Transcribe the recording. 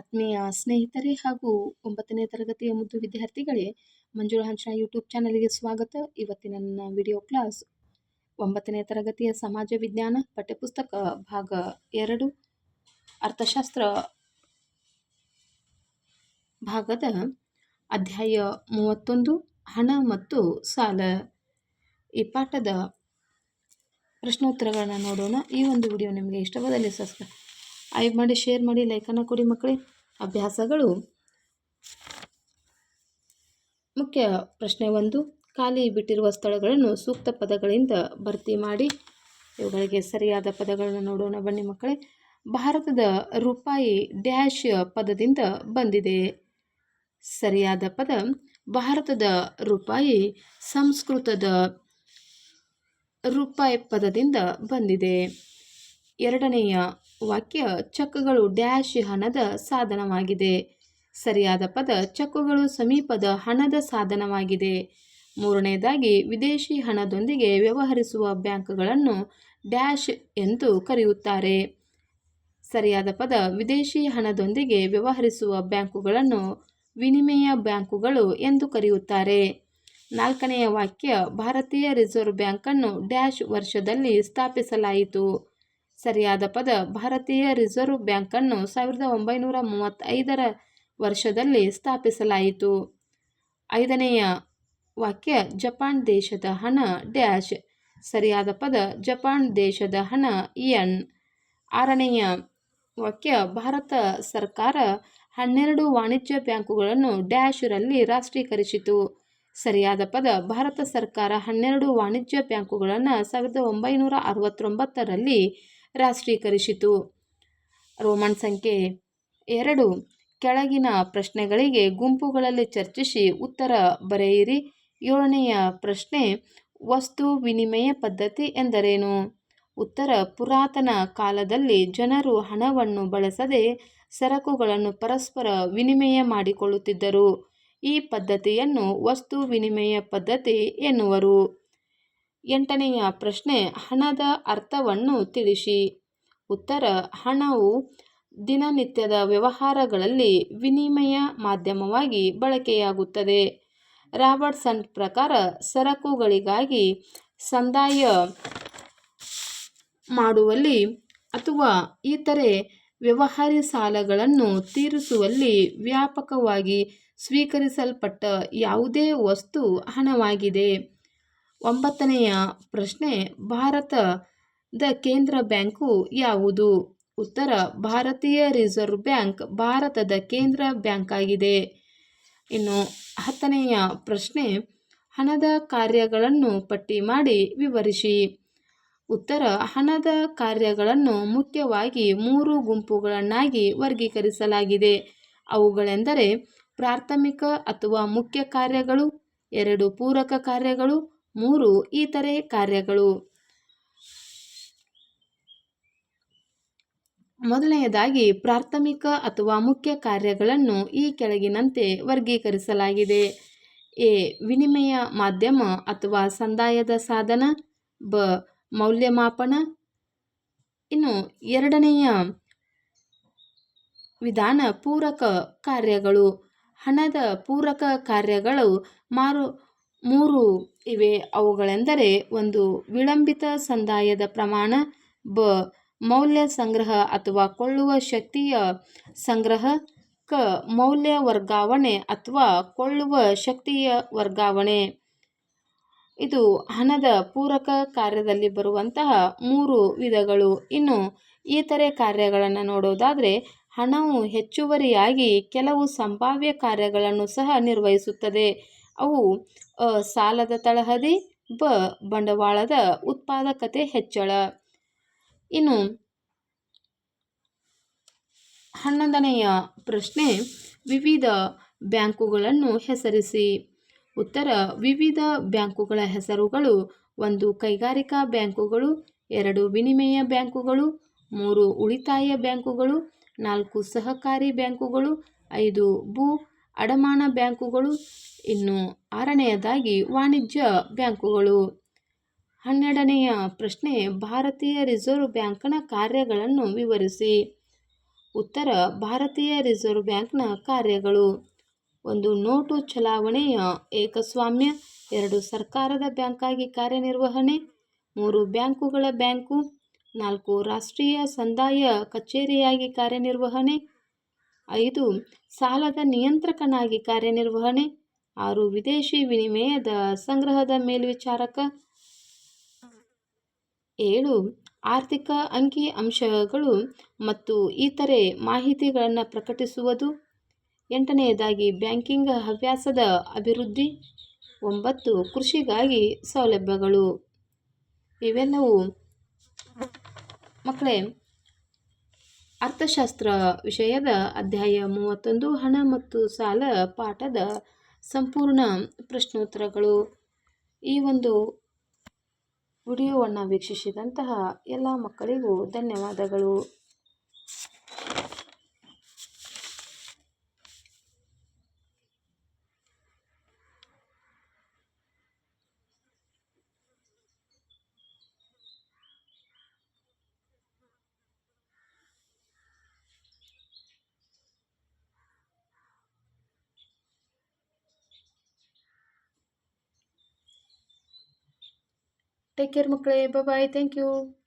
ಆತ್ಮೀಯ ಸ್ನೇಹಿತರೆ ಹಾಗೂ ಒಂಬತ್ತನೇ ತರಗತಿಯ ಮುದ್ದು ವಿದ್ಯಾರ್ಥಿಗಳೇ, ಮಂಜುಳಾ ಹಂಚನ ಯೂಟ್ಯೂಬ್ ಚಾನಲ್ಗೆ ಸ್ವಾಗತ. ಇವತ್ತಿನ ನನ್ನ ವಿಡಿಯೋ ಕ್ಲಾಸ್ ಒಂಬತ್ತನೇ ತರಗತಿಯ ಸಮಾಜ ವಿಜ್ಞಾನ ಪಠ್ಯಪುಸ್ತಕ ಭಾಗ ಎರಡು, ಅರ್ಥಶಾಸ್ತ್ರ ಭಾಗದ ಅಧ್ಯಾಯ ಮೂವತ್ತೊಂದು, ಹಣ ಮತ್ತು ಸಾಲ. ಈ ಪಾಠದ ಪ್ರಶ್ನೋತ್ತರಗಳನ್ನು ನೋಡೋಣ. ಈ ಒಂದು ವಿಡಿಯೋ ನಿಮಗೆ ಇಷ್ಟವಾದಲ್ಲಿ ಸಬ್ಸ್ಕ್ರೈಬ್ ಐಬ್ ಮಾಡಿ, ಶೇರ್ ಮಾಡಿ ಲೈಕನ್ನು ಕೊಡಿ ಮಕ್ಕಳೇ ಅಭ್ಯಾಸಗಳು. ಮುಖ್ಯ ಪ್ರಶ್ನೆ ಒಂದು, ಖಾಲಿ ಬಿಟ್ಟಿರುವ ಸ್ಥಳಗಳನ್ನು ಸೂಕ್ತ ಪದಗಳಿಂದ ಭರ್ತಿ ಮಾಡಿ. ಇವುಗಳಿಗೆ ಸರಿಯಾದ ಪದಗಳನ್ನು ನೋಡೋಣ ಬನ್ನಿ ಮಕ್ಕಳೇ ಭಾರತದ ರೂಪಾಯಿ ಡ್ಯಾಶ್ ಪದದಿಂದ ಬಂದಿದೆ. ಸರಿಯಾದ ಪದ, ಭಾರತದ ರೂಪಾಯಿ ಸಂಸ್ಕೃತದ ರೂಪಾಯಿ ಪದದಿಂದ ಬಂದಿದೆ. ಎರಡನೆಯ ವಾಕ್ಯ ಚಕ್ಕಗಳು ಡ್ಯಾಶ್ ಹಣದ ಸಾಧನವಾಗಿದೆ. ಸರಿಯಾದ ಪದ ಚೆಕ್ಕುಗಳು ಸಮೀಪದ ಹಣದ ಸಾಧನವಾಗಿದೆ. ಮೂರನೆಯದಾಗಿ ವಿದೇಶಿ ಹಣದೊಂದಿಗೆ ವ್ಯವಹರಿಸುವ ಬ್ಯಾಂಕ್ಗಳನ್ನು ಡ್ಯಾಶ್ ಎಂದು ಕರೆಯುತ್ತಾರೆ. ಸರಿಯಾದ ಪದ ವಿದೇಶಿ ಹಣದೊಂದಿಗೆ ವ್ಯವಹರಿಸುವ ಬ್ಯಾಂಕುಗಳನ್ನು ವಿನಿಮಯ ಬ್ಯಾಂಕುಗಳು ಎಂದು ಕರೆಯುತ್ತಾರೆ. ನಾಲ್ಕನೆಯ ವಾಕ್ಯ, ಭಾರತೀಯ ರಿಸರ್ವ್ ಬ್ಯಾಂಕನ್ನು ಡ್ಯಾಶ್ ವರ್ಷದಲ್ಲಿ ಸ್ಥಾಪಿಸಲಾಯಿತು. ಸರಿಯಾದ ಪದ. ಭಾರತೀಯ ರಿಸರ್ವ್ ಬ್ಯಾಂಕನ್ನು ಸಾವಿರದ ಒಂಬೈನೂರ ಮೂವತ್ತೈದರ ವರ್ಷದಲ್ಲಿ ಸ್ಥಾಪಿಸಲಾಯಿತು. ಐದನೆಯ ವಾಕ್ಯ, ಜಪಾನ್ ದೇಶದ ಹಣ, ಡ್ಯಾಶ್. ಸರಿಯಾದ ಪದ, ಜಪಾನ್ ದೇಶದ ಹಣ ಇಯನ್ ಆರನೆಯ ವಾಕ್ಯ, ಭಾರತ ಸರ್ಕಾರ ಹನ್ನೆರಡು ವಾಣಿಜ್ಯ ಬ್ಯಾಂಕುಗಳನ್ನು ಡ್ಯಾಶ್ರಲ್ಲಿ ರಾಷ್ಟ್ರೀಕರಿಸಿತು. ಸರಿಯಾದ ಪದ, ಭಾರತ ಸರ್ಕಾರ ಹನ್ನೆರಡು ವಾಣಿಜ್ಯ ಬ್ಯಾಂಕುಗಳನ್ನು ಸಾವಿರದ ಒಂಬೈನೂರ ಅರವತ್ತೊಂಬತ್ತರಲ್ಲಿ ರಾಷ್ಟ್ರೀಕರಿಸಿತು. ರೋಮನ್ ಸಂಖ್ಯೆ ಎರಡು. ಕೆಳಗಿನ ಪ್ರಶ್ನೆಗಳಿಗೆ ಗುಂಪುಗಳಲ್ಲಿ ಚರ್ಚಿಸಿ ಉತ್ತರ ಬರೆಯಿರಿ. ಏಳನೆಯ ಪ್ರಶ್ನೆ, ವಸ್ತು ವಿನಿಮಯ ಪದ್ಧತಿ ಎಂದರೇನು? ಉತ್ತರ, ಪುರಾತನ ಕಾಲದಲ್ಲಿ ಜನರು ಹಣವನ್ನು ಬಳಸದೆ ಸರಕುಗಳನ್ನು ಪರಸ್ಪರ ವಿನಿಮಯ ಮಾಡಿಕೊಳ್ಳುತ್ತಿದ್ದರು. ಈ ಪದ್ಧತಿಯನ್ನು ವಸ್ತು ವಿನಿಮಯ ಪದ್ಧತಿ ಎನ್ನುವರು. ಎಂಟನೆಯ ಪ್ರಶ್ನೆ, ಹಣದ ಅರ್ಥವನ್ನು ತಿಳಿಸಿ. ಉತ್ತರ, ಹಣವು ದಿನನಿತ್ಯದ ವ್ಯವಹಾರಗಳಲ್ಲಿ ವಿನಿಮಯ ಮಾಧ್ಯಮವಾಗಿ ಬಳಕೆಯಾಗುತ್ತದೆ. ರಾಬರ್ಟ್ಸನ್ ಪ್ರಕಾರ, ಸರಕುಗಳಿಗಾಗಿ ಸಂದಾಯ ಮಾಡುವಲ್ಲಿ ಅಥವಾ ಇತರೆ ವ್ಯವಹಾರಿ ಸಾಲಗಳನ್ನು ತೀರಿಸುವಲ್ಲಿ ವ್ಯಾಪಕವಾಗಿ ಸ್ವೀಕರಿಸಲ್ಪಟ್ಟ ಯಾವುದೇ ವಸ್ತು ಹಣವಾಗಿದೆ. ಒಂಬತ್ತನೆಯ ಪ್ರಶ್ನೆ, ಭಾರತದ ಕೇಂದ್ರ ಬ್ಯಾಂಕು ಯಾವುದು? ಉತ್ತರ, ಭಾರತೀಯ ರಿಸರ್ವ್ ಬ್ಯಾಂಕ್ ಭಾರತದ ಕೇಂದ್ರ ಬ್ಯಾಂಕ್ ಆಗಿದೆ ಇನ್ನು ಹತ್ತನೆಯ ಪ್ರಶ್ನೆ, ಹಣದ ಕಾರ್ಯಗಳನ್ನು ಪಟ್ಟಿ ಮಾಡಿ ವಿವರಿಸಿ. ಉತ್ತರ, ಹಣದ ಕಾರ್ಯಗಳನ್ನು ಮುಖ್ಯವಾಗಿ ಮೂರು ಗುಂಪುಗಳನ್ನಾಗಿ ವರ್ಗೀಕರಿಸಲಾಗಿದೆ. ಅವುಗಳೆಂದರೆ ಪ್ರಾಥಮಿಕ ಅಥವಾ ಮುಖ್ಯ ಕಾರ್ಯಗಳು, ಎರಡು ಪೂರಕ ಕಾರ್ಯಗಳು ಮೂರು ಇತರೆ ಕಾರ್ಯಗಳು. ಮೊದಲನೆಯದಾಗಿ ಪ್ರಾಥಮಿಕ ಅಥವಾ ಮುಖ್ಯ ಕಾರ್ಯಗಳನ್ನು ಈ ಕೆಳಗಿನಂತೆ ವರ್ಗೀಕರಿಸಲಾಗಿದೆ. ಎ. ವಿನಿಮಯ ಮಾಧ್ಯಮ ಅಥವಾ ಸಂದಾಯದ ಸಾಧನ. ಬ. ಮೌಲ್ಯಮಾಪನ. ಇನ್ನು ಎರಡನೆಯ ವಿಧಾನ ಪೂರಕ ಕಾರ್ಯಗಳು. ಹಣದ ಪೂರಕ ಕಾರ್ಯಗಳು ಮಾರು ಮೂರು ಇವೆ ಅವುಗಳೆಂದರೆ ಒಂದು ವಿಳಂಬಿತ ಸಂದಾಯದ ಪ್ರಮಾಣ, ಬ ಮೌಲ್ಯ ಸಂಗ್ರಹ ಅಥವಾ ಕೊಳ್ಳುವ ಶಕ್ತಿಯ ಸಂಗ್ರಹ, ಕ ಮೌಲ್ಯ ವರ್ಗಾವಣೆ ಅಥವಾ ಕೊಳ್ಳುವ ಶಕ್ತಿಯ ವರ್ಗಾವಣೆ. ಇದು ಹಣದ ಪೂರಕ ಕಾರ್ಯದಲ್ಲಿ ಬರುವಂತಹ ಮೂರು ವಿಧಗಳು. ಇನ್ನು ಇತರೆ ಕಾರ್ಯಗಳನ್ನು ನೋಡೋದಾದರೆ, ಹಣವು ಹೆಚ್ಚುವರಿಯಾಗಿ ಕೆಲವು ಸಂಭಾವ್ಯ ಕಾರ್ಯಗಳನ್ನು ಸಹ ನಿರ್ವಹಿಸುತ್ತದೆ. ಅವು ಅ ಸಾಲದ ತಳಹದಿ, ಬ ಬಂಡವಾಳದ ಉತ್ಪಾದಕತೆ ಹೆಚ್ಚಳ. ಇನ್ನು ಹನ್ನೊಂದನೆಯ ಪ್ರಶ್ನೆ, ವಿವಿಧ ಬ್ಯಾಂಕುಗಳನ್ನು ಹೆಸರಿಸಿ. ಉತ್ತರ, ವಿವಿಧ ಬ್ಯಾಂಕುಗಳ ಹೆಸರುಗಳು ಒಂದು ಕೈಗಾರಿಕಾ ಬ್ಯಾಂಕುಗಳು, ಎರಡು ವಿನಿಮಯ ಬ್ಯಾಂಕುಗಳು, ಮೂರು ಉಳಿತಾಯ ಬ್ಯಾಂಕುಗಳು, ನಾಲ್ಕು ಸಹಕಾರಿ ಬ್ಯಾಂಕುಗಳು, ಐದು ಭೂ ಅಡಮಾನ ಬ್ಯಾಂಕುಗಳು, ಇನ್ನು ಆರನೆಯದಾಗಿ ವಾಣಿಜ್ಯ ಬ್ಯಾಂಕುಗಳು. ಹನ್ನೆರಡನೆಯ ಪ್ರಶ್ನೆ, ಭಾರತೀಯ ರಿಸರ್ವ್ ಬ್ಯಾಂಕ್ನ ಕಾರ್ಯಗಳನ್ನು ವಿವರಿಸಿ. ಉತ್ತರ, ಭಾರತೀಯ ರಿಸರ್ವ್ ಬ್ಯಾಂಕ್ನ ಕಾರ್ಯಗಳು. ಒಂದು ನೋಟು ಚಲಾವಣೆಯ ಏಕಸ್ವಾಮ್ಯ, ಎರಡು ಸರ್ಕಾರದ ಬ್ಯಾಂಕಾಗಿ ಕಾರ್ಯನಿರ್ವಹಣೆ, ಮೂರು ಬ್ಯಾಂಕುಗಳ ಬ್ಯಾಂಕು, ನಾಲ್ಕು ರಾಷ್ಟ್ರೀಯ ಸಂದಾಯ ಕಚೇರಿಯಾಗಿ ಕಾರ್ಯನಿರ್ವಹಣೆ ಐದು ಸಾಲದ ನಿಯಂತ್ರಕನಾಗಿ ಕಾರ್ಯನಿರ್ವಹಣೆ, ಆರು ವಿದೇಶಿ ವಿನಿಮಯದ ಸಂಗ್ರಹದ ಮೇಲ್ವಿಚಾರಕ, ಏಳು ಆರ್ಥಿಕ ಅಂಕಿ ಅಂಶಗಳು ಮತ್ತು ಇತರೆ ಮಾಹಿತಿಗಳನ್ನು ಪ್ರಕಟಿಸುವುದು, ಎಂಟನೆಯದಾಗಿ ಬ್ಯಾಂಕಿಂಗ್ ಹವ್ಯಾಸದ ಅಭಿವೃದ್ಧಿ, ಒಂಬತ್ತು ಕೃಷಿಗಾಗಿ ಸೌಲಭ್ಯಗಳು. ಇವೆಲ್ಲವೂ ಮಕ್ಕಳೇ ಅರ್ಥಶಾಸ್ತ್ರ ವಿಷಯದ ಅಧ್ಯಾಯ ಮೂವತ್ತೊಂದು, ಹಣ ಮತ್ತು ಸಾಲ ಪಾಠದ ಸಂಪೂರ್ಣ ಪ್ರಶ್ನೋತ್ತರಗಳು. ಈ ಒಂದು ವಿಡಿಯೋವನ್ನು ವೀಕ್ಷಿಸಿದಂತಹ ಎಲ್ಲ ಮಕ್ಕಳಿಗೂ ಧನ್ಯವಾದಗಳು. ಟೇಕ್ ಕೇರ್ ಮಕ್ಕಳೇ ಬಾಯ್ ಥ್ಯಾಂಕ್ ಯು